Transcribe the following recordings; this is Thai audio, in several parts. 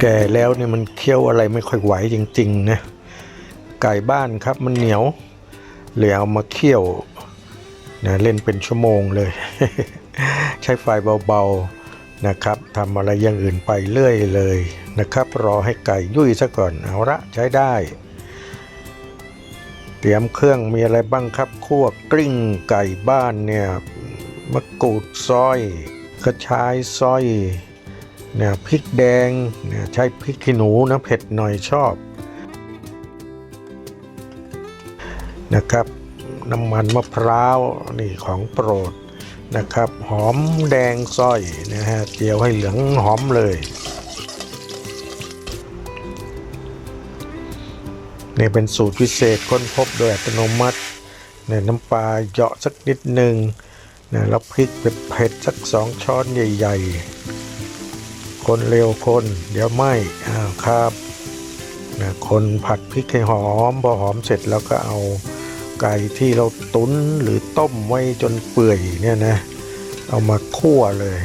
แก่แล้วเนี่ยมันเคี้ยวอะไรไม่ค่อยไหวจริงๆนะไก่บ้านครับมันเหนียวเลยเอามาเคี่ยวนะเล่นเป็นชั่วโมงเลย ใช้ไฟเบาๆนะครับทำอะไรอย่างอื่นไปเรื่อยเลยนะครับ รอให้ไก่ยุ่ยซะก่อนเอาละใช้ได้ เตรียมเครื่องมีอะไรบ้างครับคั่วกลิ้งไก่บ้านเนี่ยมะกรูดซอยกระชายซอย เนี่ยพริกแดงเนี่ยใช้พริกขี้หนูนะเผ็ดหน่อยชอบนะครับน้ำมันมะพร้าวนี่ของโปรดนะครับ หอมแดงซอยนะฮะเจียวให้เหลืองหอมเลยนี่เป็นสูตรพิเศษค้นพบโดยอัตโนมัติเนี่ยน้ำปลาเหยาะสักนิดหนึ่งเนี่ยแล้วพริกเผ็ดๆสักสองช้อนใหญ่ ๆ คนเร็วคน เดี๋ยวไหมอ้าวครับนะคนผัดพริกให้หอม พอหอมเสร็จแล้วก็เอาไก่ที่เราตุนหรือต้มไว้จนเปื่อยเนี่ยนะ เอามาคั่วเลย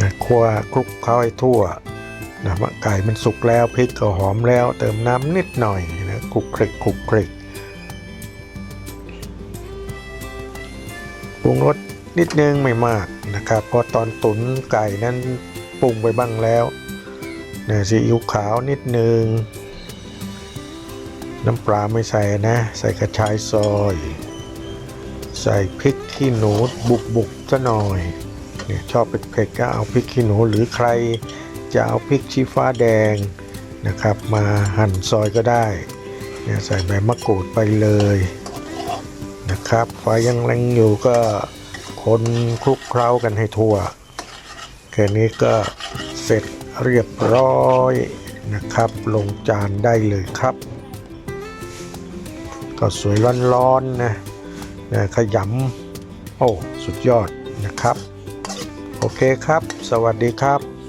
นะคั่วคลุกเข้าให้ทั่วนะไก่มันสุกแล้วพริกก็หอมแล้ว เติมน้ำนิดหน่อยนะคลุกคลิกคลุกคลิก ปรุงรสนิดนึงไม่มากนะครับเพราะตอนตุ๋นไก่นั้นปรุงไปบ้างแล้วนะซีอิ๊วขาวนิดนึง น้ำปลาไม่ใส่นะ ใส่กระชายซอย ใส่พริกขี้หนูบุกๆซะหน่อยเนี่ยชอบเผ็ดๆก็เอาพริกขี้หนูหรือใครจะเอาพริกชี้ฟ้าแดงนะครับ มาหั่นซอยก็ได้เนี่ยใส่ใบมะกรูดไปเลย นะครับ ไฟยังแรงอยู่ก็คนคลุกเคล้ากันให้ทั่ว แค่นี้ก็เสร็จเรียบร้อยนะครับ ลงจานได้เลยครับ ก็สวยร้อนๆนะนะขยำโอ้ สุดยอดนะครับ โอเคครับ สวัสดีครับ